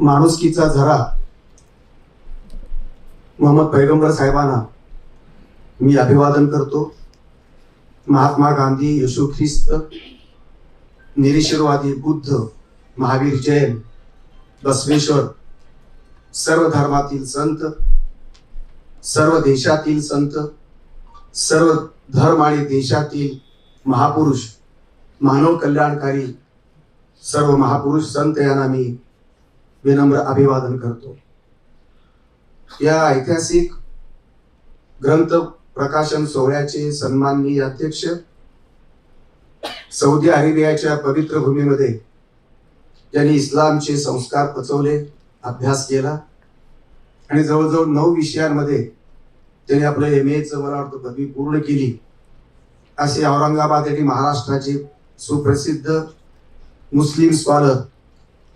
माणुसकीचा झरा. मोहम्मद पैगंबर साहेबांना मी अभिवादन करतो. महात्मा गांधी येशू ख्रिस्त निरीश्वरवादी बुद्ध महावीर जैन बसवेश्वर सर्व धर्मातील संत सर्व देशातील संत सर्व धर्म आणि देशातील महापुरुष मानव कल्याणकारी सर्व महापुरुष संत यांना मी विनम्र अभिवादन करतो. या ऐतिहासिक ग्रंथ प्रकाशन सोहळ्याचे सन्माननीय अध्यक्ष सौदी अरेबियाच्या पवित्र भूमीमध्ये ज्यांनी इस्लामचे संस्कार पचवले अभ्यास केला आणि जवळजवळ नऊ विषयांमध्ये त्यांनी आपलं एम एचं मला वाटतं पदवी पूर्ण केली. असे औरंगाबाद आणि महाराष्ट्राचे सुप्रसिद्ध मुस्लिम स्कॉलर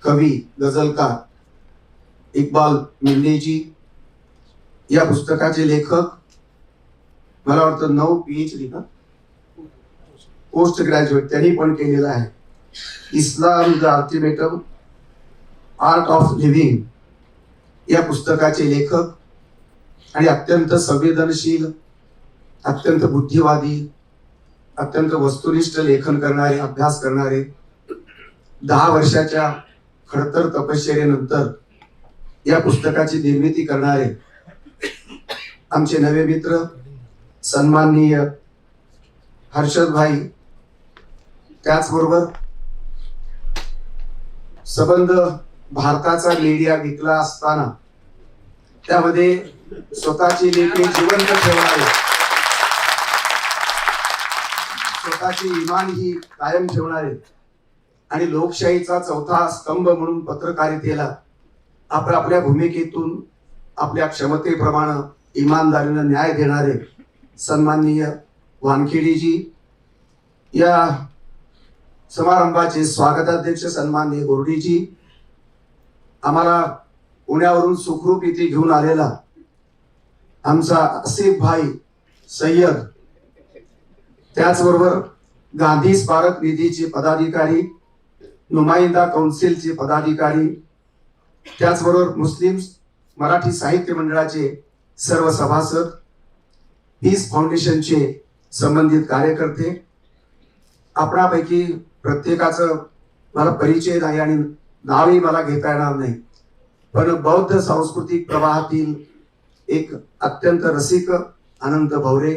कवी गझलकार इक्बाल मिल्लेजी या पुस्तकाचे लेखक मला वाटतं नऊ पीएच डी का? पोस्ट ग्रॅज्युएट त्यांनी पण केलेलं आहे. Islam the ultimatum art of living या पुस्तकाचे लेखक आणि अत्यंत संवेदनशील अत्यंत बुद्धिवादी अत्यंत वस्तुनिष्ठ लेखन करणारे अभ्यास करणारे दहा वर्षाच्या खडतर तपश्चर्येनंतर या पुस्तकाची निर्मिती करणारे आमचे नवे मित्र सन्माननीय हर्षद भाई त्याचबरोबर सबंध भारताचा मीडिया विकला असताना त्यामध्ये स्वतःची लेखी जिवंत ठेवणारे स्वतःची इमान ही कायम ठेवणारे आणि लोकशाहीचा चौथा स्तंभ म्हणून पत्रकारितेला आपल्या आपल्या भूमिकेतून आपल्या क्षमतेप्रमाणे इमानदारीनं न्याय देणारे सन्माननीय वानखेडीजी या समारंभाचे स्वागताध्यक्ष सन्माननीय गोरडीजी आम्हाला पुण्यावरून सुखरूप इथे घेऊन आलेला आमचा आसिफ भाई सय्यद त्याचबरोबर गांधी स्मारक निधीचे पदाधिकारी नुमाइंदा कौन्सिलचे पदाधिकारी त्याचबरोबर मुस्लिम मराठी साहित्य मंडळाचे सर्व सभासद पीस फाउंडेशनचे संबंधित कार्यकर्ते आपणापैकी प्रत्येकाचं मला परिचय नाही आणि नावही मला घेता येणार नाही. पण बौद्ध सांस्कृतिक प्रवाहातील एक अत्यंत रसिक अनंत भवरे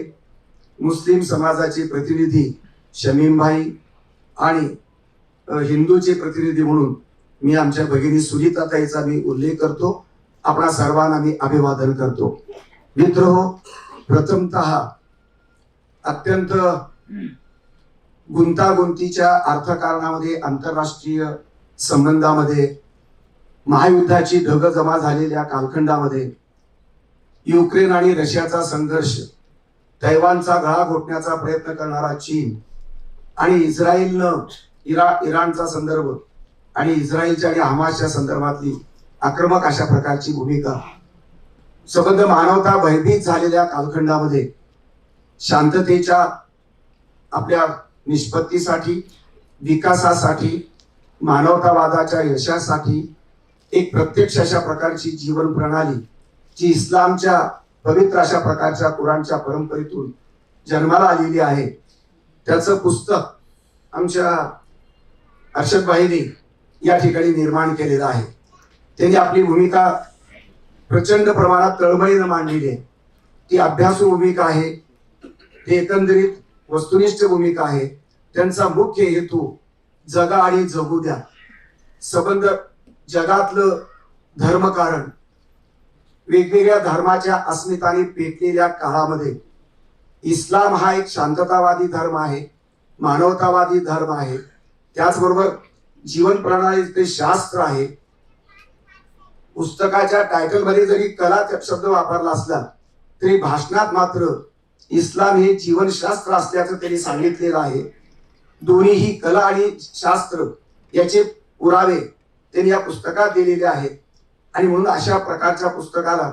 मुस्लिम समाजाचे प्रतिनिधी शमीमभाई आणि हिंदूचे प्रतिनिधी म्हणून मी आमच्या भगिनी सुनीताताईचा मी उल्लेख करतो. आपणा सर्वांना मी अभिवादन करतो. मित्र हो प्रथमत अत्यंत गुंतागुंतीच्या अर्थकारणामध्ये आंतरराष्ट्रीय संबंधामध्ये महायुद्धाची ढग जमा झालेल्या कालखंडामध्ये युक्रेन आणि रशियाचा संघर्ष तैवानचा गळा घोटण्याचा प्रयत्न करणारा चीन आणि इस्रायलनं इरा इराणचा संदर्भ आणि इस्रायलच्या आणि हमासच्या संदर्भातली आक्रमक अशा प्रकारची भूमिका. सबंध मानवता भयभीत झालेल्या कालखंडामध्ये शांततेच्या आपल्या निष्पत्तीसाठी विकासासाठी मानवतावादाच्या यशासाठी एक प्रत्यक्ष अशा प्रकारची जीवन प्रणाली जी इस्लामच्या पवित्र अशा प्रकारच्या कुराणच्या परंपरेतून जन्माला आलेली आहे. त्याचं पुस्तक आमच्या हर्षदबाईंनी या ठिकाणी निर्माण केलेला आहे. त्यांनी आपली भूमिका प्रचंड प्रमाणात तळमळीनं मांडलेली आहे. ती अभ्यासू भूमिका आहे ती एकंदरीत वस्तुनिष्ठ भूमिका आहे. त्यांचा मुख्य हेतू जगा आणि जगू द्या. संबंध जगातलं धर्मकारण वेगवेगळ्या धर्माच्या अस्मिताने पेटलेल्या काळामध्ये इस्लाम हा एक शांततावादी धर्म आहे मानवतावादी धर्म आहे. त्याचबरोबर जीवन प्रणाली ते शास्त्र आहे पुस्तकाच्या टायटलमध्ये जरी कला शब्द वापरला असला तरी भाषणात मात्र इस्लाम हे जीवनशास्त्र असल्याचं त्यांनी सांगितलेलं आहे. दोन्हीही कला आणि शास्त्र याचे पुरावे त्यांनी या पुस्तकात दिलेले आहेत. आणि म्हणून अशा प्रकारच्या पुस्तकाला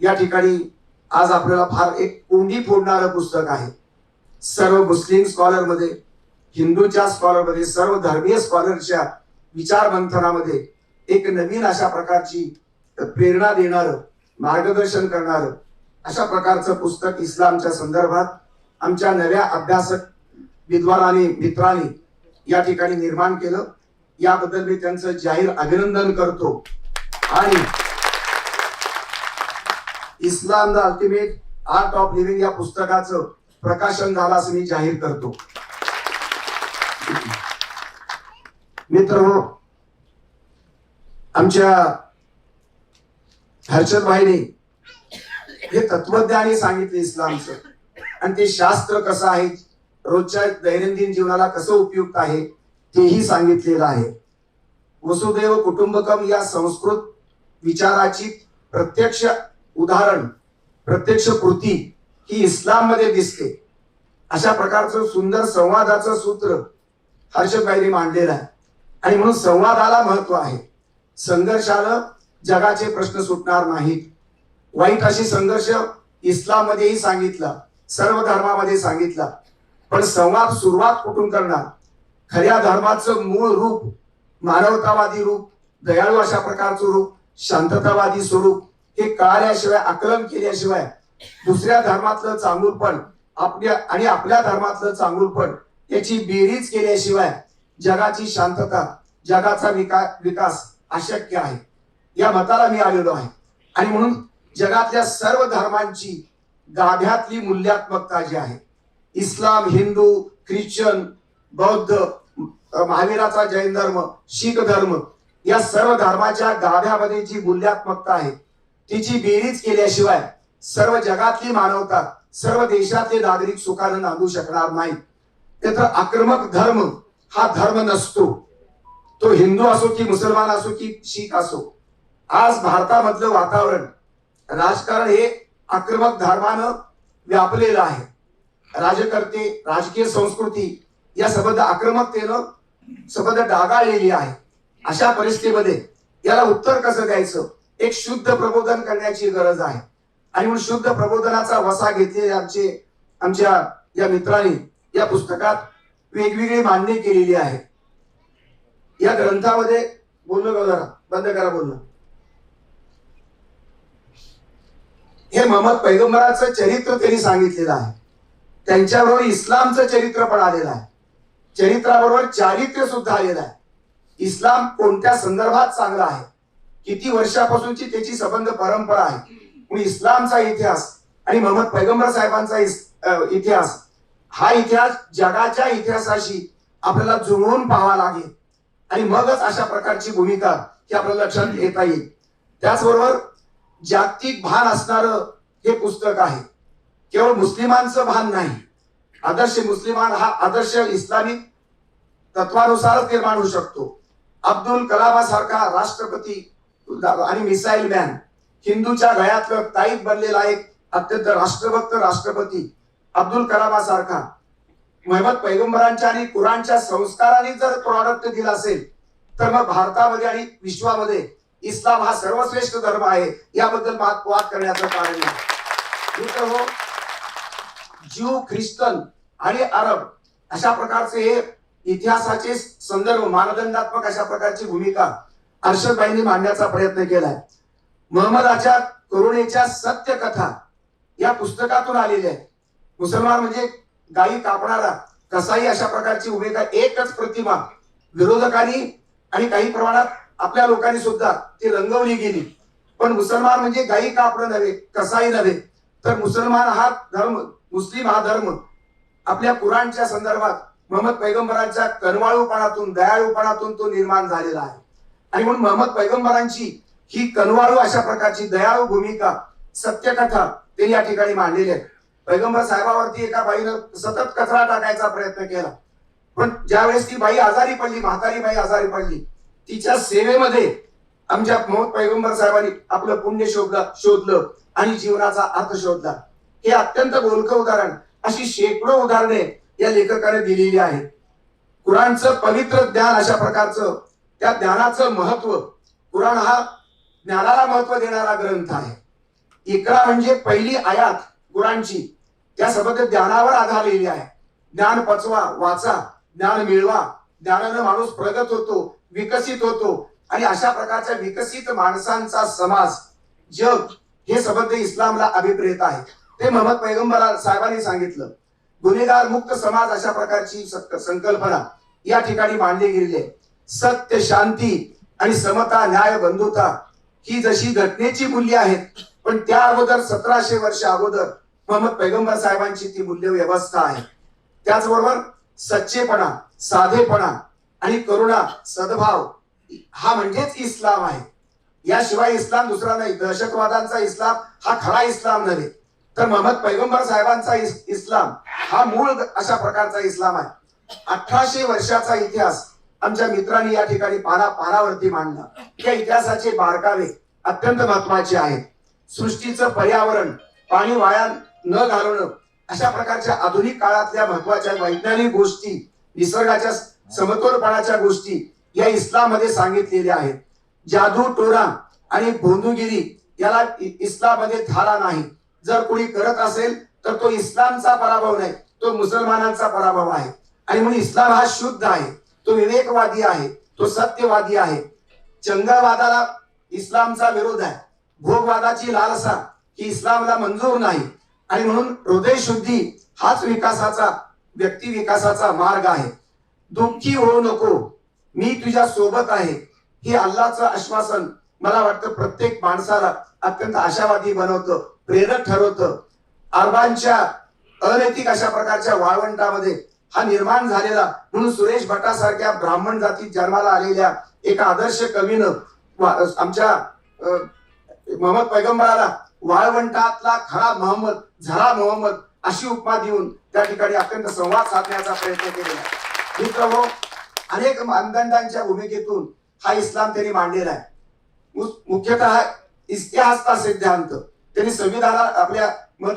या ठिकाणी आज आपल्याला फार एक कोंडी फोडणारं पुस्तक आहे. सर्व मुस्लिम स्कॉलरमध्ये हिंदूच्या स्कॉलरमध्ये सर्व धर्मीय स्कॉलरच्या विचार मंथनामध्ये एक नवीन अशा प्रकारची प्रेरणा देणार मार्गदर्शन करणार अशा प्रकारचं पुस्तक इस्लामच्या संदर्भात आमच्या नव्या अभ्यासक विद्वानाने मित्रांनी या ठिकाणी निर्माण केलं. याबद्दल मी त्यांचं जाहीर अभिनंदन करतो. आणि Islam the ultimate art of living या पुस्तकाचं प्रकाशन झालं असं मी जाहीर करतो. मित्र हो. आमच्या हर्षद भाईने हे तत्वज्ञानी सांगितले इस्लामचं. आणि ते शास्त्र कसं आहे? रोजच्या दैनंदिन जीवनाला कसं उपयुक्त आहे? तेही सांगितलेलं आहे. वसुदैव कुटुंबकम या संस्कृत विचाराची प्रत्यक्ष उदाहरण प्रत्यक्ष कृती ही इस्लाममध्ये दिसते. अशा प्रकारचं सुंदर संवादाचं सूत्र हर्षदभाईने मांडलेलं आहे. आणि म्हणून संवादाला महत्त्व आहे. संघर्षानं जगाचे प्रश्न सुटणार नाहीत. वाईट अशी संघर्ष इस्लाम मध्येही सांगितला सर्व धर्मामध्ये सांगितला. पण संवाद सुरुवात कुठून करणार? खऱ्या धर्माचं मूळ रूप मानवतावादी रूप दयाळू अशा प्रकारचं रूप शांततावादी स्वरूप हे कळाल्याशिवाय आकलन केल्याशिवाय दुसऱ्या धर्मातलं चांगुलपण आपल्या आणि आपल्या धर्मातलं चांगुलपण याची बेरीज केल्याशिवाय जगाची शांतता जगाचा विका विकास अशक्य आहे. या मताला मी आलेलो आहे. आणि म्हणून जगातल्या सर्व धर्मांची गाभ्यातली मूल्यात्मकता जी आहे इस्लाम हिंदू ख्रिश्चन बौद्ध महावीराचा जैन धर्म शीख धर्म या सर्व धर्माच्या गाभ्यामध्ये जी मूल्यात्मकता आहे तिची बेरीज केल्याशिवाय सर्व जगातली मानवता सर्व देशातले नागरिक सुखानं नांदू शकणार नाही. तर आक्रमक धर्म हा धर्म नसतो. तो हिंदू असो की मुसलमान असो की शीख असो. आज भारतामधलं वातावरण राजकारण हे आक्रमक धर्मानं व्यापलेलं आहे. राजकर्ते राजकीय संस्कृती या सबद्ध आक्रमकतेनं सबंध डागाळलेली आहे. अशा परिस्थितीमध्ये याला उत्तर कसं द्यायचं? एक शुद्ध प्रबोधन करण्याची गरज आहे. आणि म्हणून शुद्ध प्रबोधनाचा वसा घेतलेले आमचे आमच्या या मित्रांनी या पुस्तकात वेगवेगळी मांडणी केलेली आहे. या ग्रंथामध्ये बोललो का जरा बंद करा बोलणं. हे मोहम्मद पैगंबराचं चरित्र त्यांनी सांगितलेलं आहे. त्यांच्याबरोबर इस्लामचं चरित्र पण आलेलं आहे. चरित्राबरोबर चारित्र्य सुद्धा आलेलं आहे. इस्लाम कोणत्या संदर्भात चांगला आहे? किती वर्षापासूनची त्याची संबंध परंपरा आहे? इस्लामचा इतिहास आणि मोहम्मद पैगंबर साहेबांचा इतिहास हा इतिहास जगाच्या इतिहासाशी आपल्याला जुळवून पाहावा लागेल. आणि मगच अशा प्रकारची भूमिका ही आपल्याला लक्षात घेता येईल. त्याचबरोबर जागतिक भान असणारं हे पुस्तक आहे. केवळ मुस्लिमांचं भान नाही. आदर्श मुस्लिमान हा आदर्श इस्लामिक तत्वानुसारच निर्माण होऊ शकतो. अब्दुल कलामासारखा राष्ट्रपती आणि मिसाईल मॅन हिंदूच्या गळ्यातलं ताईत बनलेला एक अत्यंत राष्ट्रभक्त राष्ट्रपती अब्दुल कलामासारखा. मोहम्मद पैगंबरांच्या आणि कुराणच्या संस्काराने जर प्रॉडक्ट दिला असेल तर मग भारतामध्ये आणि विश्वामध्ये इस्लाम हा सर्वश्रेष्ठ धर्म आहे याबद्दल वाद करण्याचं कारण नाही. हो ज्यू ख्रिश्चन आणि अरब अशा प्रकारचे हे इतिहासाचे संदर्भ मानदंडात्मक अशा प्रकारची भूमिका अर्षदबाईंनी मांडण्याचा प्रयत्न केलाय. महम्मदाच्या करुणेच्या सत्य कथा या पुस्तकातून आलेल्या आहेत. मुसलमान म्हणजे गायी कापणारा कसाही अशा प्रकारची भूमिका एकच प्रतिमा विरोधकांनी आणि काही प्रमाणात आपल्या लोकांनी सुद्धा ती रंगवली गेली. पण मुसलमान म्हणजे गायी कापणं नव्हे कसाही नव्हे. तर मुसलमान हा धर्म मुस्लिम हा धर्म आपल्या कुराणच्या संदर्भात मोहम्मद पैगंबरांच्या कनवाळूपणातून दयाळूपणातून तो निर्माण झालेला आहे. आणि म्हणून महम्मद पैगंबरांची ही कनवाळू अशा प्रकारची दयाळू भूमिका सत्यकथा त्यांनी या ठिकाणी मांडलेली आहे. पैगंबर साहेबावरती एका बाईनं सतत कचरा टाकायचा प्रयत्न केला. पण ज्यावेळेस ती बाई आजारी पडली म्हातारी बाई आजारी पडली तिच्या सेवेमध्ये आमच्या मोहम्मद पैगंबर साहेबांनी आपलं पुण्य शोधलं शोधलं आणि जीवनाचा अर्थ शोधला. हे अत्यंत बोलकं उदाहरण अशी शेकडो उदाहरणे या लेखकाने दिलेली आहेत. कुराणचं पवित्र ज्ञान अशा प्रकारचं त्या ज्ञानाचं महत्त्व कुराण हा ज्ञानाला महत्त्व देणारा ग्रंथ आहे. इकरा म्हणजे पहिली आयात कुराणची. त्या सबंध ज्ञानावर आधारलेली आहे. ज्ञान पचवा वाचा ज्ञान मिळवा. ज्ञानानं माणूस प्रगत होतो विकसित होतो. आणि अशा प्रकारच्या विकसित माणसांचा समाज जग हे सबद्ध इस्लामला अभिप्रेत आहे. ते मोहम्मद पैगंबर साहेबांनी सांगितलं गुन्हेगार मुक्त समाज अशा प्रकारची संकल्पना या ठिकाणी मांडली गेलेली आहे. सत्य शांती आणि समता न्याय बंधुता ही जशी घटनेची मूल्य आहेत पण त्या अगोदर सतराशे वर्ष अगोदर मोहम्मद पैगंबर साहेबांची ती मूल्य व्यवस्था आहे. त्याचबरोबर सच्चेपणा साधेपणा आणि करुणा सद्भाव हा म्हणजेच इस्लाम आहे. याशिवाय इस्लाम दुसरा नाही. दहशतवादांचा इस्लाम हा खरा इस्लाम नव्हे. तर मोहम्मद पैगंबर साहेबांचा इस- इस्लाम हा मूळ अशा प्रकारचा इस्लाम आहे. अठराशे वर्षाचा इतिहास आमच्या मित्रांनी या ठिकाणी पाना पानावरती मांडला. या इतिहासाचे बारकावे अत्यंत महत्त्वाचे आहेत. सृष्टीचं पर्यावरण पाणी वाया न घालवणं. अशा प्रकारच्या आधुनिक काळातल्या महत्त्वाच्या वैज्ञानिक गोष्टी निसर्गाच्या समतोलपणाच्या गोष्टी या इस्लाममध्ये सांगितलेल्या आहेत. जादू टोरा आणि भोंदूगिरी याला इ- इस्लाममध्ये थारा नाही. जर कोणी करत असेल तर तो इस्लामचा पराभव नाही. तो मुसलमानांचा पराभव आहे. आणि म्हणून इस्लाम हा शुद्ध आहे. तो विवेकवादी आहे. तो सत्यवादी आहे. चंगळवादाला इस्लामचा विरोध आहे. भोगवादाची लालसा ही इस्लामला मंजूर नाही. आणि म्हणून हृदय शुद्धी हाच विकासाचा व्यक्ती विकासाचा मार्ग आहे. दुःखी होऊ नको. मी तुझ्या सोबत आहे. हे अल्लाचं आश्वासन मला वाटतं प्रत्येक माणसाला अत्यंत आशावादी बनवतं प्रेरक ठरवतं. अरबांच्या अनैतिक अशा प्रकारच्या वाळवंटामध्ये हा निर्माण झालेला म्हणून सुरेश भटासारख्या ब्राह्मण जातीत जन्माला आलेल्या एका आदर्श कवीनं आमच्या मोहम्मद पैगंबराला वाळवंटातला खरा मोहम्मद झरा मोहम्मद अशी उपमा देऊन त्या ठिकाणी अत्यंत संवाद साधण्याचा प्रयत्न केलेला मित्र हो अनेक मानदंडांच्या भूमिकेतून हा इस्लाम त्यांनी मांडलेला आहे. मुख्यतः इतिहासचा सिद्धांत. त्यांनी संविधानाला आपल्या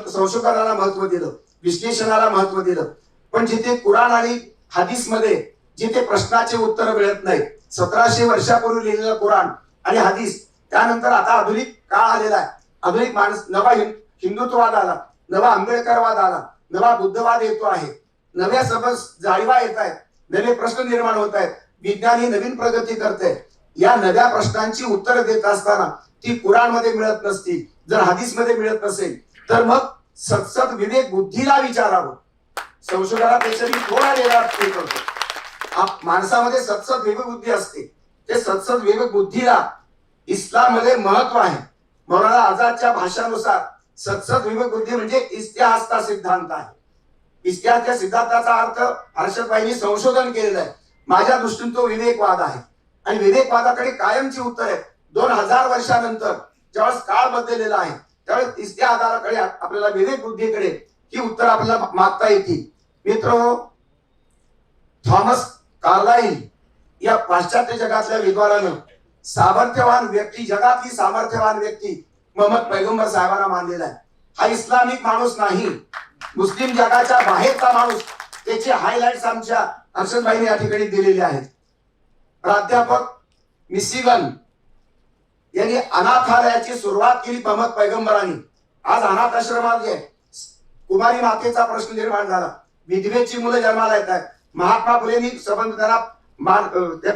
संशोधनाला महत्त्व दिलं विश्लेषणाला महत्त्व दिलं. पण जिथे कुराण आणि हदीसमध्ये जिथे प्रश्नाचे उत्तर मिळत नाही सतराशे वर्षापूर्वी लिहिलेलं कुराण आणि हदीस त्यानंतर आता आधुनिक काळ आलेला आहे. आधुनिक माणूस नवा हिंदुत्ववाद आला नवा आंबेडकरवाद आला नवा बुद्धवाद येतो आहे. नव्या समज जाळीवा येत आहेत नवे प्रश्न निर्माण होत आहेत विज्ञान ही नवीन प्रगती करते या नव्या प्रश्नांची उत्तरं देत असताना ती कुराणमध्ये मिळत नसती. जर हदीसमध्ये मिळत नसेल तर मग सत्सद विवेक बुद्धीला विचारावं. संशोधनात मी थोडा वेगळा करतो माणसामध्ये सत्सत विवेक बुद्धी असते. ते सत्सद विवेक बुद्धीला इस्लाममध्ये महत्त्व आहे. मौलाना आझादच्या भाषानुसार सत्सद विवेक बुद्धी म्हणजे इतिहासचा सिद्धांत आहे. इतिहासच्या सिद्धांताचा अर्थ हर्षदबाईंनी संशोधन केलेलं आहे. माझ्या दृष्टीने तो विवेकवाद आहे. आणि विवेकवादाकडे कायमची उत्तर आहे. दोन हजार वर्षानंतर ज्यावेळेस काळ बदललेला आहे त्यावेळेस इतिहासाकडे आपल्याला विवेक बुद्धीकडे ही उत्तर आपल्याला मागता येतील. मित्र हो, थॉमस कार्लाईल या पाश्चात्य जगातल्या विद्वानानं सामर्थ्यवान व्यक्ती जगातली सामर्थ्यवान व्यक्ती महम्मद पैगंबर साहेबांना मानलेला आहे. हा इस्लामिक माणूस नाही. मुस्लिम जगाच्या बाहेरचा माणूस त्याचे हायलाइट्स आमच्या हर्षदबाईंनी या ठिकाणी दिलेले आहेत. प्राध्यापक मिसिगन यांनी अनाथालयाची सुरुवात केली महम्मद पैगंबरांनी. आज अनाथ आश्रमात कुमारी मातेचा प्रश्न निर्माण झाला. विधवेची मुलं जन्माला येत आहेत. महात्मा फुलेंनी संबंध त्यांना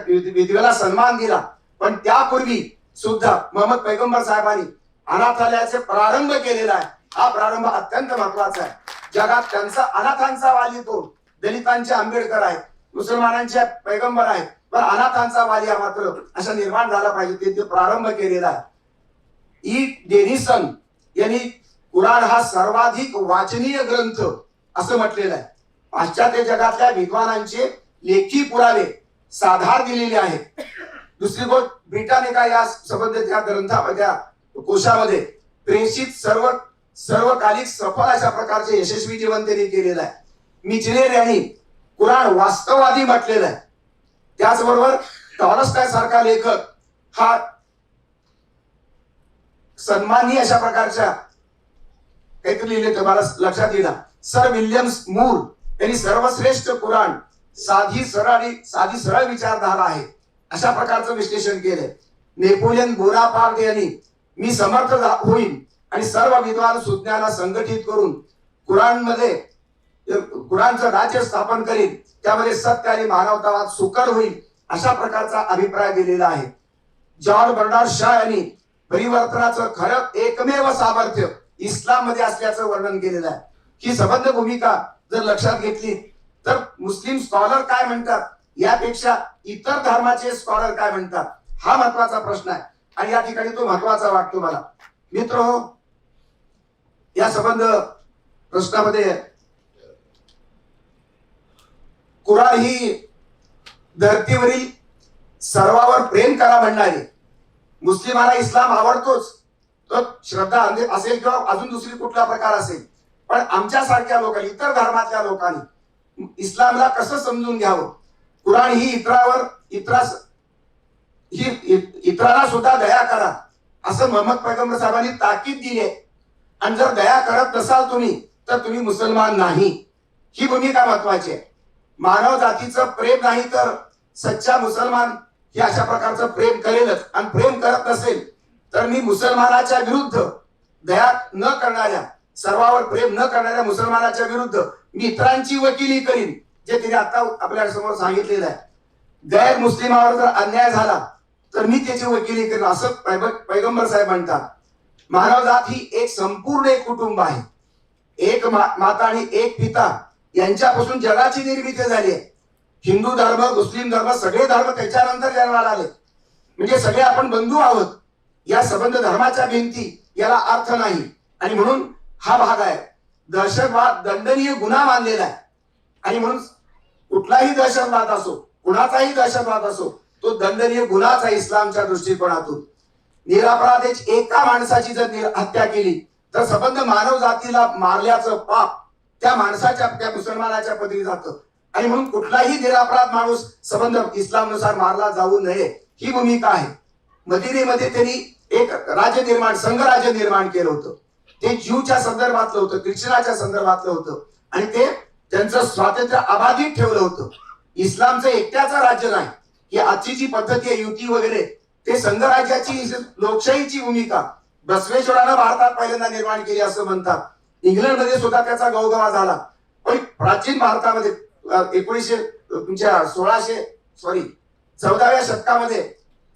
विधवेला सन्मान दिला. पण त्यापूर्वी सुद्धा मोहम्मद पैगंबर साहेबांनी अनाथालयाचे प्रारंभ केलेला आहे. हा प्रारंभ अत्यंत महत्त्वाचा आहे. जगात त्यांचा अनाथांचा वाली तो दलितांचे आंबेडकर आहेत मुसलमानांचे पैगंबर आहेत पण अनाथांचा वाली हा मात्र असा निर्माण झाला पाहिजे ते ते प्रारंभ केलेला आहे. ई डेनिसन यांनी कुराण हा सर्वाधिक वाचनीय ग्रंथ असं म्हटलेलं आहे. पाश्चात्य जगातल्या विद्वानांचे लेखी पुरावे साधार दिलेले आहेत. दुसरी गोष्ट ब्रिटानिका या संबंधित त्या ग्रंथामध्ये कोशामध्ये प्रेषित सर्व सर्वकालिक सफल अशा प्रकारचे यशस्वी जीवन त्यांनी केलेलं आहे. मिचनेर यांनी कुराण वास्तववादी म्हटलेलं आहे. त्याचबरोबर टॉलस्टाय सारखा लेखक हा सन्माननीय अशा प्रकारच्या काहीतरी लिहिले तुम्हाला लक्षात येईल सर विल्यम्स मूर यांनी सर्वश्रेष्ठ कुराण साधी सरळ आणि साधी सरळ विचारधारा आहे. अशा प्रकारचं विश्लेषण केलंय. नेपोलियन बोनापार्ट यांनी मी समर्थ होईन आणि सर्व विद्वान सुज्ञाला संघटित करून कुराणमध्ये कुराणचं राज्य स्थापन करीन. त्यामध्ये सत्य आणि मानवतावाद सुकर होईल अशा प्रकारचा अभिप्राय दिलेला आहे. जॉर्ज बर्डार शा यांनी परिवर्तनाचं खरं एकमेव सामर्थ्य इस्लाममध्ये असल्याचं वर्णन केलेलं आहे. ही संबंध भूमिका जर लक्षात घेतली तर मुस्लिम स्कॉलर काय म्हणतात? यापेक्षा इतर धर्माचे स्कॉलर काय म्हणतात? हा महत्त्वाचा प्रश्न आहे. आणि या ठिकाणी तो महत्त्वाचा वाटतो मला. मित्र हो या संबंध प्रश्नामध्ये कुराण ही धरतीवरील सर्वावर प्रेम करा म्हणणारी. मुस्लिमाला इस्लाम आवडतोच. तो श्रद्धा असेल किंवा अजून दुसरी कुठला प्रकार असेल. पण आमच्यासारख्या लोकांनी इतर धर्मातल्या लोकांनी इस्लामला कसं समजून घ्यावं? कुराण ही इतरावर इतरास ही इतराला सुद्धा दया करा. असं महम्मद पैगंबर साहेबांनी ताकीद दिली आहे. आणि जर दया करत नसाल तुम्ही तर तुम्ही मुसलमान नाही. ही भूमिका महत्वाची आहे. मानव जातीचं प्रेम नाही तर सच्चा मुसलमान हे अशा प्रकारचं प्रेम करेलच. आणि प्रेम करत नसेल तर मी मुसलमानाच्या विरुद्ध दया न करणाऱ्या सर्वावर प्रेम न करणाऱ्या मुसलमानाच्या विरुद्ध मी इतरांची वकिली करीन. जे तिने आता आपल्यासमोर सांगितलेलं आहे. गैर मुस्लिमावर जर अन्याय झाला तर मी त्याची वकिली करेन असं पैगंबर साहेब म्हणतात. मानवजात ही एक संपूर्ण एक कुटुंब आहे. एक मा- माता आणि एक पिता यांच्यापासून जगाची निर्मिती झाली आहे. हिंदू धर्म मुस्लिम धर्म सगळे धर्म त्याच्यानंतर जन्माला आले. म्हणजे सगळे आपण बंधू आहोत. या संबंध धर्माच्या भिंती याला अर्थ नाही. आणि म्हणून हा भाग आहे. दहशतवाद दंडनीय गुन्हा मानलेला आहे. आणि म्हणून कुठलाही दहशतवाद असो कुणाचाही दहशतवाद असो तो दंडनीय गुन्हाच आहे इस्लामच्या दृष्टिकोनातून. निरापराधेच एका माणसाची जर निर- हत्या केली तर संबंध मानव जातीला मारल्याचं पाप त्या माणसाच्या त्या मुसलमानाच्या पदरी जातं. आणि म्हणून कुठलाही निरापराध माणूस संबंध इस्लामनुसार मारला जाऊ नये ही भूमिका आहे. मदिनेमध्ये त्यांनी एक राज्य निर्माण संघ राज्य निर्माण केलं होतं. ते ज्यूच्या संदर्भातलं होतं ख्रिश्चनाच्या संदर्भातलं होतं. आणि ते त्यांचं स्वातंत्र्य अबाधित ठेवलं होतं. इस्लामचं एकट्याचं राज्य नाही. ही आजची जी पद्धती आहे युती वगैरे ते संघराज्याची लोकशाहीची भूमिका बसवेश्वरानं भारतात पहिल्यांदा निर्माण केली असं म्हणतात. इंग्लंडमध्ये सुद्धा त्याचा गवगवा झाला. पण प्राचीन भारतामध्ये एकोणीसशे तुमच्या सोळाशे सॉरी चौदाव्या शतकामध्ये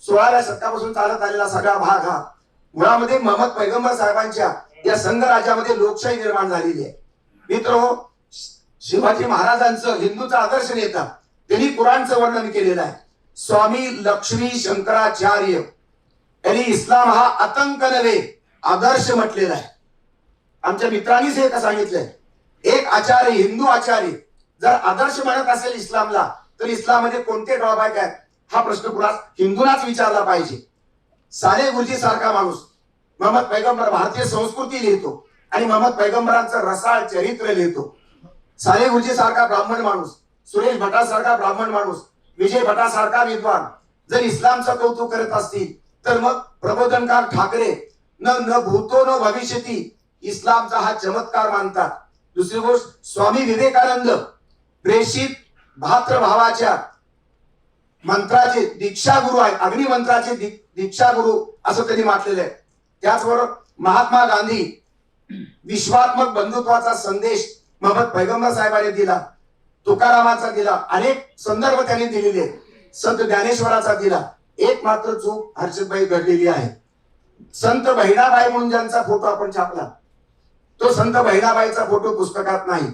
सोळाव्या शतकापासून चालत आलेला सगळा भाग हा मुळामध्ये महम्मद पैगंबर साहेबांच्या या संघ राज्यामध्ये लोकशाही निर्माण झालेली आहे. मित्र शिवाजी महाराजांचं हिंदूचा आदर्श नेता त्यांनी कुराणचं वर्णन केलेलं आहे. स्वामी लक्ष्मी शंकराचार्य यांनी इस्लाम हा आतंक नव्हे आदर्श म्हटलेला आहे. आमच्या मित्रांनीच हे सांगितलंय? एक आचार्य हिंदू आचार्य जर आदर्श म्हणत असेल इस्लामला तर इस्लाममध्ये कोणते ड्रॉबॅक आहेत? हा प्रश्न पुन्हा हिंदूंनाच विचारला पाहिजे. साने गुरुजी सारखा माणूस. मोहम्मद पैगंबर भारतीय संस्कृती लिहितो आणि मोहम्मद पैगंबरांचं रसाळ चरित्र लिहितो. साने गुरुजी सारखा ब्राह्मण माणूस सुरेश भटासारखा ब्राह्मण माणूस विजय भटासारखा विद्वान. जर इस्लामचं कौतुक करत असतील तर मग प्रबोधनकार ठाकरे न न भूतो न भविष्यती इस्लामचा हा चमत्कार मानतात. दुसरी गोष्ट स्वामी विवेकानंद प्रेषित भातृभावाच्या मंत्राचे दीक्षा गुरु आहेत अग्निमंत्राचे दी- दीक्षा गुरु असं त्यांनी म्हटलेलं आहे. त्याचबरोबर महात्मा गांधी विश्वात्मक बंधुत्वाचा संदेश मोहम्मद पैगंबर साहेबांनी दिला तुकारामाचा दिला अनेक संदर्भ त्यांनी दिलेले. आहेत संत ज्ञानेश्वराचा दिला. एक मात्र चूक हर्षदबाई घडलेली आहे. संत बहिणाबाई म्हणून ज्यांचा फोटो आपण छापला तो संत बहिणाबाईचा फोटो पुस्तकात नाही.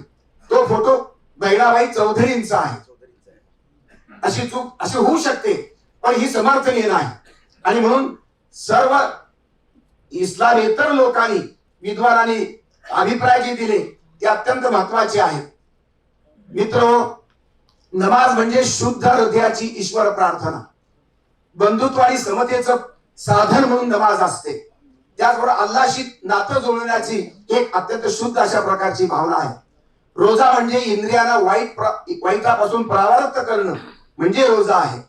तो फोटो बहिणाबाई चौधरींचा आहे. अशी चूक अशी होऊ शकते पण ही समर्थनीय नाही. आणि म्हणून सर्व इस्लामेतर लोकांनी विद्वानांनी अभिप्राय जे दिले ते अत्यंत महत्त्वाचे आहेत मित्र नमाज म्हणजे शुद्ध हृदयाची ईश्वर प्रार्थना. बंधुत्व आणि समतेचं साधन म्हणून नमाज असते. त्याचबरोबर अल्लाशी नातं जोडण्याची एक अत्यंत शुद्ध अशा प्रकारची भावना आहे. रोजा म्हणजे इंद्रियांना वाईट प्रा वाईटापासून परावृत्त करणं म्हणजे रोजा आहे.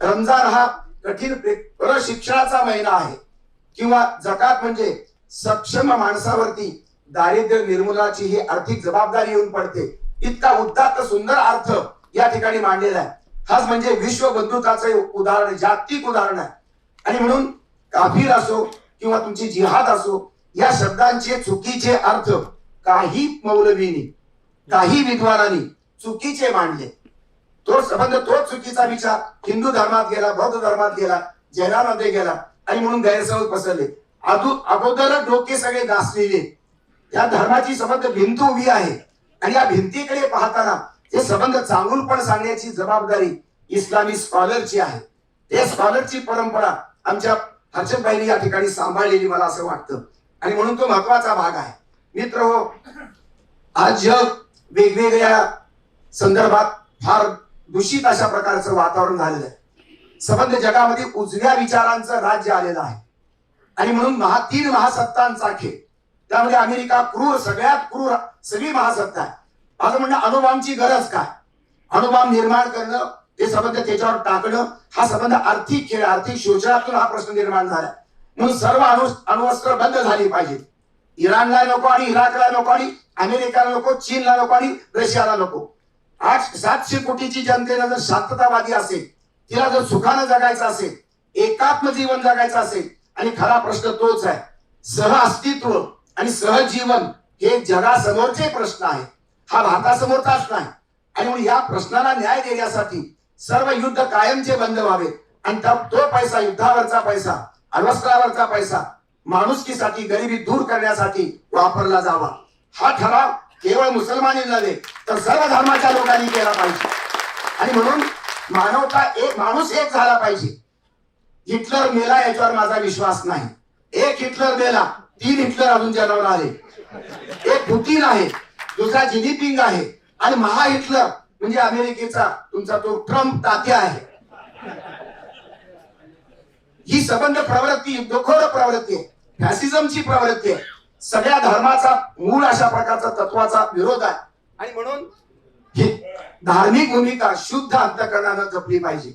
रमजान हा कठीण प्रशिक्षणाचा महिना आहे. किंवा जकात म्हणजे सक्षम माणसावरती दारिद्र्य निर्मूलनाची ही आर्थिक जबाबदारी येऊन पडते. इतका उदात्त सुंदर अर्थ या ठिकाणी मांडलेला आहे. हाच म्हणजे विश्व बंधुत्वाचं उदाहरण जागतिक उदाहरण आहे. आणि म्हणून काफीर असो किंवा तुमची जिहाद असो या शब्दांचे चुकीचे अर्थ काही मौलवीनी काही विद्वानांनी चुकीचे मांडले. तो संबंध तोच चुकीचा विचार हिंदू धर्मात गेला बौद्ध धर्मात गेला जैनामध्ये गेला आणि म्हणून गैरसमज पसरले. अगोदरच डोके सगळे गासलेले या धर्माची संबंध भिंत उभी आहे. आणि या भिंतीकडे पाहताना ते संबंध चांगूलपण सांगण्याची जबाबदारी इस्लामी स्कॉलरची आहे. ते स्कॉलरची परंपरा आमच्या हर्षदबाईंनी या ठिकाणी सांभाळलेली मला असं वाटतं. आणि म्हणून तो महत्त्वाचा भाग आहे. मित्र हो आज जग वेगवेगळ्या संदर्भात फार दूषित अशा प्रकारचं वातावरण झालेलं आहे. संबंध जगामध्ये उजव्या विचारांचं राज्य आलेलं आहे. आणि म्हणून महा तीन महासत्तांचा खेळ त्यामध्ये अमेरिका क्रूर सगळ्यात क्रूर सगळी महासत्ता आहे. माझं म्हणणं अणुबॉम्बची गरज काय? अणुबॉम्ब निर्माण करणं ते संबंध त्याच्यावर टाकणं हा संबंध आर्थिक खेळ आर्थिक शोषणातून हा प्रश्न निर्माण झाला म्हणून सर्व अणु अणुवस्त्र बंद झाली पाहिजे इराणला नको आणि इराकला नको आणि अमेरिकेला नको चीनला नको आणि रशियाला नको. आठ सातशे कोटीची जनतेला जर शांततावादी असेल तिला जर सुखानं जगायचं असेल एकात्म जीवन जगायचं असेल आणि खरा प्रश्न तोच आहे सह अस्तित्व आणि सहजीवन हे जगासमोरचे प्रश्न आहे हा भारतासमोरचाच नाही आणि म्हणून या प्रश्नाला न्याय देण्यासाठी सर्व युद्ध कायमचे बंद व्हावे. आणि तो पैसा युद्धावरचा पैसा अण्वस्त्रावरचा पैसा माणुसकीसाठी गरिबी दूर करण्यासाठी वापरला जावा. हा ठराव केवळ मुसलमानी नव्हे तर सर्व धर्माच्या लोकांनी केला पाहिजे. आणि म्हणून मानवता एक माणूस एक झाला पाहिजे. हिटलर मेला याच्यावर माझा विश्वास नाही. एक हिटलर मेला तीन हिटलर अजून जन्माला आले एक पुतीन आहे दुसरा जिनिपिंग आहे आणि महा हिटलर म्हणजे अमेरिकेचा तुमचा तो ट्रम्प तात्या आहे. ही संबंध प्रवृत्ती युद्धखोर प्रवृत्ती आहे. फॅसिझमची प्रवृत्ती आहे. सगळ्या धर्माचा मूळ अशा प्रकारचा तत्वाचा विरोध आहे. आणि म्हणून ही धार्मिक भूमिका शुद्ध अंतकरणानं जपली पाहिजे.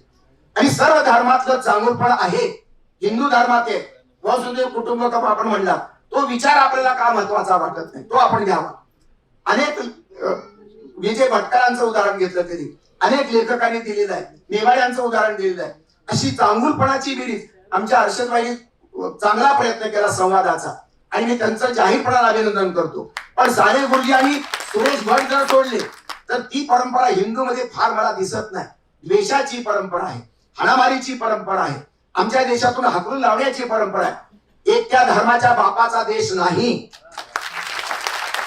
आणि सर्व धर्मातलं चांगुलपण आहे. हिंदू धर्मात आहे. वसुदेव कुटुंबकम आपण म्हणला तो विचार आपल्याला का महत्त्वाचा वाटत नाही? तो आपण घ्यावा. अनेक विजय भटकरांचं उदाहरण घेतलं तरी अनेक लेखकांनी दिलेलं आहे. नेवाड्यांचं उदाहरण दिलेलं आहे. अशी चांगुलपणाची बिरीज आमच्या हर्षदबाई चांगला प्रयत्न केला संवादाचा. आणि मी त्यांचं जाहीरपणाला अभिनंदन करतो. पण साने गुरुजी आणि सुरेश भट जर सोडले तर ती परंपरा हिंदूमध्ये फार मला दिसत नाही. द्वेषाची परंपरा आहे. हाणामारीची परंपरा आहे. आमच्या देशातून हाकलून लावण्याची परंपरा आहे. एक त्या धर्माच्या बापाचा देश नाही.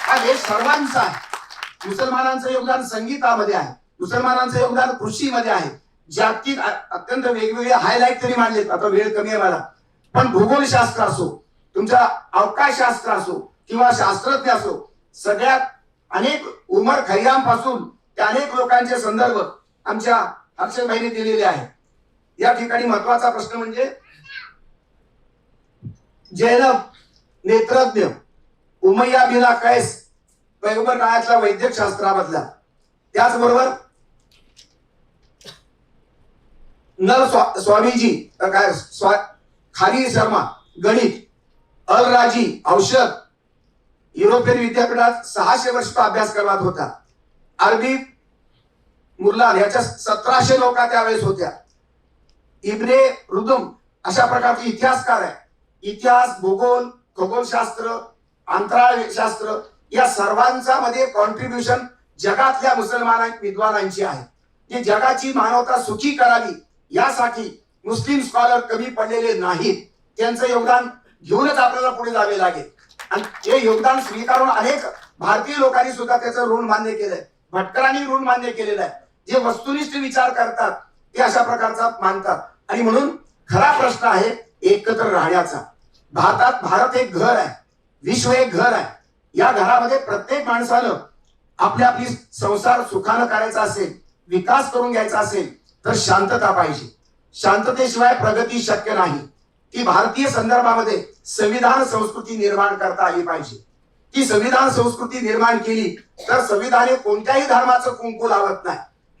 हा देश सर्वांचा आहे. मुसलमानांचं योगदान संगीतामध्ये आहे. मुसलमानांचं योगदान कृषीमध्ये आहे. जागतिक अत्यंत वेगवेगळे हायलाईट तरी मांडलेत आता वेळ कमी आहे मला. पण भूगोलशास्त्र असो तुमचा अवकाशशास्त्र असो किंवा शास्त्रज्ञ असो सगळ्यात अनेक उमर खय्यामपासून त्या अनेक लोकांचे संदर्भ आमच्या अक्षयभाईने दिलेले आहेत. या ठिकाणी महत्त्वाचा प्रश्न म्हणजे जैनब नेत्रज्ञ उमय्या बिना कैस पैगंबर काळातल्या वैद्यक शास्त्रामधला त्याचबरोबर नर स्वा- स्वामीजी काय स्वा खारी शर्मा गणित अल राजी औषध युरोपियन विद्यापीठात सहाशे वर्ष तो अभ्यास करत होता. अरबी मुर्लान याच्या सतराशे लोका त्यावेळेस होत्या. इब्रे रुदुम अशा प्रकारचे इतिहासकार आहे. इतिहास भूगोल खगोलशास्त्र अंतराळ शास्त्र या सर्वांचा मध्ये कॉन्ट्रीब्युशन जगातल्या मुसलमान विद्वानांची आहे. जे जगाची मानवता सुखी करावी यासाठी मुस्लिम स्कॉलर कमी पडलेले नाहीत. त्यांचं योगदान घेऊनच आपल्याला पुढे जावे लागेल. आणि हे योगदान स्वीकारून अनेक भारतीय लोकांनी सुद्धा त्याचं ऋण मान्य केलंय. भटकरांनी ऋण मान्य केलेलं आहे. जे वस्तुनिष्ठ विचार करतात ते अशा प्रकारचा मानतात. आणि म्हणून खरा प्रश्न आहे एकत्र राहण्याचा. भारतात भारत एक घर आहे. विश्व एक घर आहे. या घरामध्ये प्रत्येक माणसानं आपल्या आपली संसार सुखानं करायचा असेल विकास करून घ्यायचा असेल तर शांतता पाहिजे. शांततेशिवाय प्रगती शक्य नाही. ती भारतीय संदर्भामध्ये संविधान संस्कृती निर्माण करता आली पाहिजे. ती संविधान संस्कृती निर्माण केली तर संविधाने कोणत्याही धर्माचं कुंकू लावत नाही.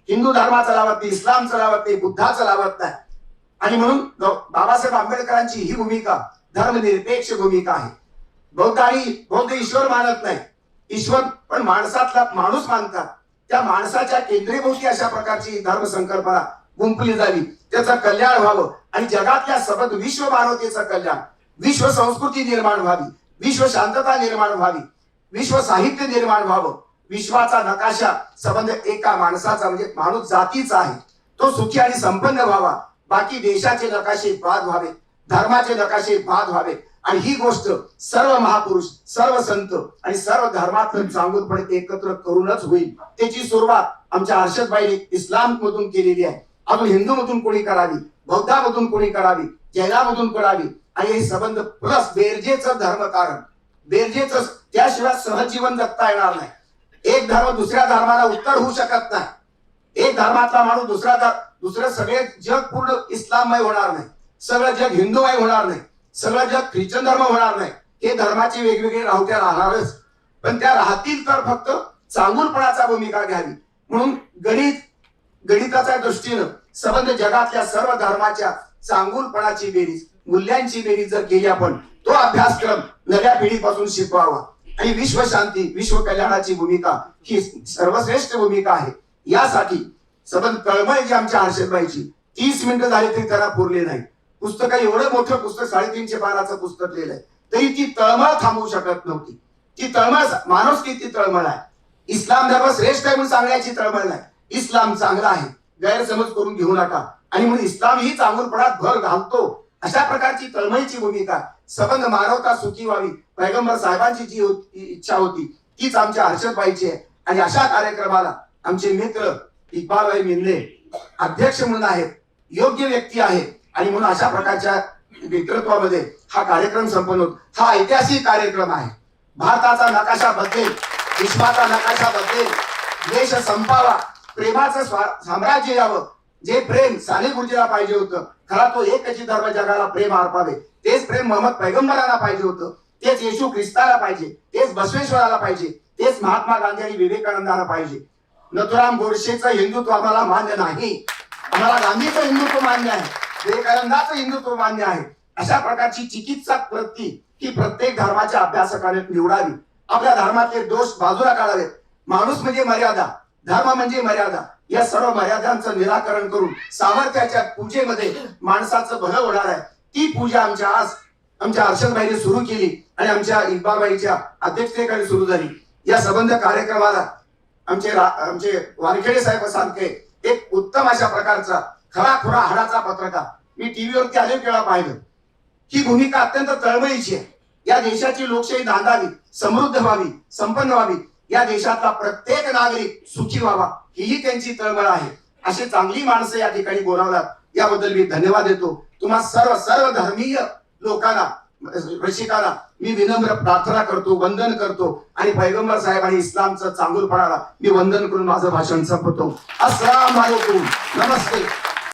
हिंदू धर्माचं लावत नाही इस्लामचं लावत नाही बुद्धाचं लावत नाही. आणि म्हणून बाबासाहेब आंबेडकरांची ही भूमिका धर्मनिरपेक्ष भूमिका आहे. बौद्ध आणि बौद्ध ईश्वर मानत नाही. ईश्वर पण माणसातला माणूस मानतात. त्या माणसाच्या केंद्रीभूती अशा प्रकारची धर्म संकल्पना गुंपली जावी. त्याचं कल्याण व्हावं आणि जगातल्या सबंध विश्व मानवतेचं कल्याण. विश्व संस्कृती निर्माण व्हावी. विश्व शांतता निर्माण व्हावी. विश्व साहित्य निर्माण व्हावं. विश्वाचा नकाशा संबंध एका माणसाचा म्हणजे माणूस जातीचा आहे. तो सुखी आणि संपन्न व्हावा. बाकी देशाचे नकाशे बाद व्हावे धर्माचे नकाशे बाद व्हावे. आणि ही गोष्ट सर्व महापुरुष सर्व संत आणि सर्व धर्मातून चांगुलपणे एकत्र करूनच होईल. त्याची सुरुवात आमच्या हर्षदबाईने इस्लाम मधून केलेली आहे. अजून हिंदू मधून कोणी करावी बौद्धामधून कोणी करावी जैनामधून करावी आणि हे संबंध प्लस बेरजेच धर्म कारण. बेरजेच त्याशिवाय सहजीवन जगता येणार नाही. एक धर्म दुसऱ्या धर्माला उत्तर होऊ शकत नाही. एक धर्मातला माणूस दुसरा धर्म दुसरं सगळे जग पूर्ण इस्लाममय होणार नाही. सगळं जग हिंदूमय होणार नाही. सगळं जग ख्रिश्चन धर्म होणार नाही. हे धर्माचे वेगवेगळे राहत्या राहणारच. पण त्या राहतील तर फक्त चांगुलपणाचा भूमिका घ्यावी. म्हणून गणित गणिताच्या दृष्टीनं संबंध जगातल्या सर्व धर्माच्या चांगुलपणाची बेरीज मूल्यांची बेरीज जर केली आपण तो अभ्यासक्रम नव्या पिढीपासून शिकवावा. आणि विश्वशांती विश्व कल्याणाची भूमिका ही सर्वश्रेष्ठ भूमिका आहे. यासाठी सतत कळमळ जी आमच्या हर्षदबाईची तीस मिनिटं झाली तरी त्याला पुरले नाही पुस्तक एवढं मोठं पुस्तक साडेतीनशे पानाचं पुस्तक लिहिलंय तरी ती तळमळ थांबवू शकत नव्हती. ती तळमळ माणूस ती तळमळ आहे? इस्लाम धर्म श्रेष्ठ आहे म्हणून सांगण्याची तळमळ नाही. इस्लाम चांगला आहे. गैरसमज करून घेऊ नका. आणि म्हणून इस्लाम ही चांगुलपणात भर घालतो. अशा प्रकारची तळमळीची भूमिका सबंध मानवता सुखी व्हावी पैगंबर साहेबांची जी होती- इच्छा होती तीच आमच्या हर्षदबाईची आहे. आणि अशा कार्यक्रमाला आमचे मित्र इकबालभाई मिंदे अध्यक्ष म्हणून आहेत योग्य व्यक्ती आहे आणि म्हणून अशा प्रकारच्या नेतृत्वामध्ये हा कार्यक्रम संपन्न होत. हा ऐतिहासिक कार्यक्रम आहे. भारताचा नकाशा बदलेल विश्वाचा नकाशा बदलेल देश संपावा प्रेमाचं साम्राज्य यावं जे प्रेम साने गुरुजीला पाहिजे होतं. खरा तो एकच धर्म जगाला प्रेम अर्पावे. तेच प्रेम मोहम्मद पैगंबराला पाहिजे होतं. तेच येशू ख्रिस्ताला पाहिजे. तेच बसवेश्वराला पाहिजे. तेच महात्मा गांधी आणि विवेकानंदाला पाहिजे. नथुराम गोडसेचं हिंदुत्व आम्हाला मान्य नाही. आम्हाला गांधीचं हिंदुत्व मान्य आहे. विवेकानंदाचं हिंदुत्व मान्य आहे. अशा प्रकारची चिकित्सक वृत्ती ही प्रत्येक धर्माच्या अभ्यासकाने निवडावी. आपल्या धर्मातले दोष बाजूला काढावेत. माणूस म्हणजे मर्यादा धर्म म्हणजे मर्यादा. या सर्व मर्यादांचं निराकरण करून सामर्थ्याच्या पूजेमध्ये माणसाचं भलं होणार आहे. ती पूजा आमच्या आज आमच्या हर्षदबाईने सुरू केली आणि आमच्या इकबाबाईच्या अध्यक्षतेखाली सुरू झाली. या संबंध कार्यक्रमाला आमचे आमचे वानखेडे साहेब सांगते एक उत्तम अशा प्रकारचा खरा खुरा हाडाचा पत्रकार. मी टीव्हीवरती अनेक वेळा पाहिलं. ही भूमिका अत्यंत तळमळीची आहे. या देशाची लोकशाही नांदावी समृद्ध व्हावी संपन्न व्हावी या देशातला प्रत्येक नागरिक सुखी व्हावा हीही त्यांची तळमळ आहे. अशी चांगली माणसं या ठिकाणी बोलावतात. याबद्दल मी धन्यवाद देतो. तुम्हा सर्व सर्व धर्मीय लोकांना रसिकाला मी विनम्र प्रार्थना करतो वंदन करतो आणि पैगंबर साहेब आणि इस्लामचं चांगुलपणाला मी वंदन करून माझं भाषण संपवतो. अस्सलाम वालेकुम. नमस्ते.